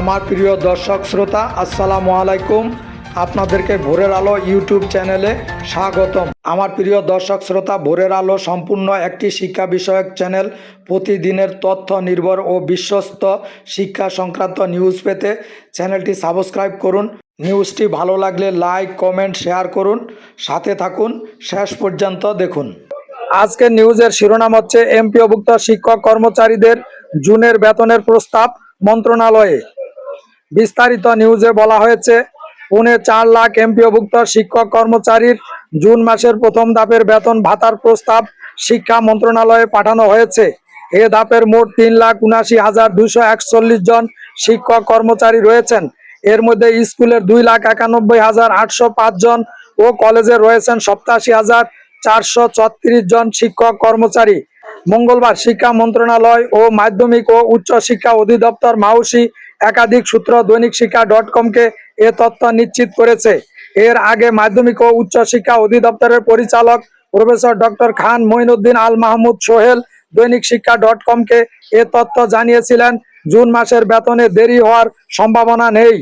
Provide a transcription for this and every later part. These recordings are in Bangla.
আমার প্রিয় দর্শক শ্রোতা, আসসালামু আলাইকুম। আপনাদেরকে ভোরের আলো ইউটিউব চ্যানেলে স্বাগতম। আমার প্রিয় দর্শক শ্রোতা, ভোরের আলো সম্পূর্ণ একটি শিক্ষা বিষয়ক চ্যানেল। প্রতিদিনের তথ্য নির্ভর ও বিশ্বস্ত শিক্ষা সংক্রান্ত নিউজ পেতে চ্যানেলটি সাবস্ক্রাইব করুন। নিউজটি ভালো লাগলে লাইক, কমেন্ট, শেয়ার করুন। সাথে থাকুন। শেষ পর্যন্ত দেখুন। আজকের নিউজের শিরোনাম হচ্ছে, এমপিওভুক্ত শিক্ষক কর্মচারীদের জুনের বেতনের প্রস্তাব মন্ত্রণালয়ে। বিস্তারিত নিউজে বলা হয়েছে, পুনে চার লাখ এমপিওভুক্ত শিক্ষক কর্মচারীর জুন মাসের প্রথম ধাপের বেতন ভাতার প্রস্তাব শিক্ষা মন্ত্রণালয়ে পাঠানো হয়েছে। এ ধাপের মোট তিন লাখ উনাশি হাজার দুশো একচল্লিশ জন শিক্ষক কর্মচারী রয়েছেন। এর মধ্যে স্কুলের দুই লাখ একানব্বই হাজার আটশো পাঁচ জন ও কলেজে রয়েছেন সপ্তাশি হাজার চারশো ছত্রিশ জন শিক্ষক কর্মচারী। মঙ্গলবার শিক্ষা মন্ত্রণালয় ও মাধ্যমিক ও উচ্চ শিক্ষা অধিদপ্তর মাউসি একাধিক সূত্র দৈনিক শিক্ষা ডট কমকে এ তথ্য নিশ্চিত করেছে। এর আগে মাধ্যমিক ও উচ্চ শিক্ষা অধিদপ্তরের পরিচালক professor doctor Khan Moinuddin Al Mahmud Sohel Dainik Shiksha dot কমকে এ তথ্য জানিয়েছিলেন, জুন মাসের বেতনে দেরি হওয়ার সম্ভাবনা নেই।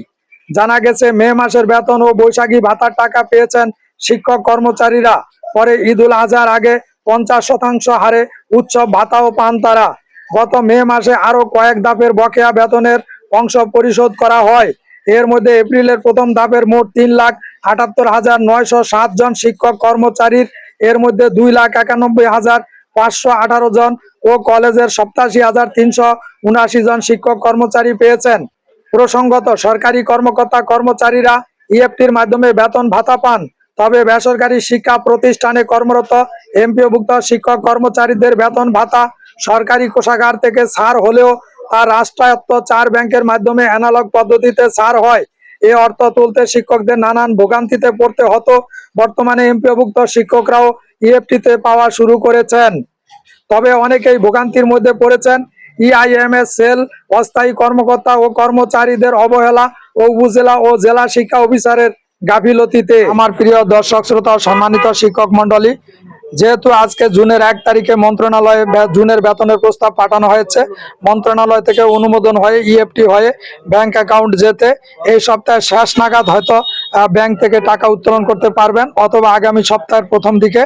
জানা গেছে, মে মাসের বেতন ও বৈশাখী ভাতার টাকা পেয়েছেন শিক্ষক কর্মচারীরা। পরে ঈদুল আজহার আগে পঞ্চাশ শতাংশ হারে উৎসব ভাতাও পান তারা। গত মে মাসে আরও কয়েক ধাপের বকেয়া বেতনের অংশ পরিশোধ করা হয়। এর মধ্যে এপ্রিলের প্রথম ধাপের মোট তিন লাখ আটাত্তর হাজার নয়শো সাত জন শিক্ষক কর্মচারীর, এর মধ্যে দুই লাখ একানব্বই হাজার পাঁচশো আঠারো জন ও কলেজের সপ্তাশি হাজার তিনশো উনআশি জন শিক্ষক কর্মচারী পেয়েছেন। প্রসঙ্গত, সরকারি কর্মকর্তা কর্মচারীরা ইএফটির মাধ্যমে বেতন ভাতা পান, তবে বেসরকারি শিক্ষা প্রতিষ্ঠানে কর্মরত এমপিওভুক্ত শিক্ষক কর্মচারীদের বেতন ভাতা সরকারি কোষাগার থেকে ছাড় হলেও তা রাষ্ট্রায়ত্ত চার ব্যাংকের মাধ্যমে অ্যানালগ পদ্ধতিতে ছাড় হয়। এ অর্থ তুলতে শিক্ষকদের নানান ভোগান্তিতে পড়তে হতো। বর্তমানে এমপিওভুক্ত শিক্ষকরাও ইএফটিতে পাওয়া শুরু করেছেন। তবে অনেকেই ভোগান্তির মধ্যে পড়েছেন। ইআইএমএস সেল, অস্থায়ী কর্মকর্তা ও কর্মচারীদের অবহেলা ও উপজেলা ও জেলা শিক্ষা অফিসারের গাফিলতিতে। আমার প্রিয় দর্শক, শ্রোতা সম্মানিত শিক্ষক মন্ডলী যেহেতু আজকে জুনের এক তারিখে মন্ত্রণালয়ে জুনের বেতনের প্রস্তাব পাঠানো হয়েছে, মন্ত্রণালয় থেকে অনুমোদন হয়ে ইএফটি হয়ে ব্যাংক অ্যাকাউন্ট যেতে এই সপ্তাহের শেষ নাগাদ হয়তো ব্যাংক থেকে টাকা উত্তোলন করতে পারবেন অথবা আগামী সপ্তাহের প্রথম দিকে।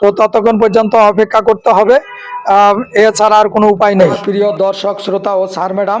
তো ততক্ষণ পর্যন্ত অপেক্ষা করতে হবে। এছাড়া আর কোনো উপায় নেই। প্রিয় দর্শক, শ্রোতা ও স্যার, ম্যাডাম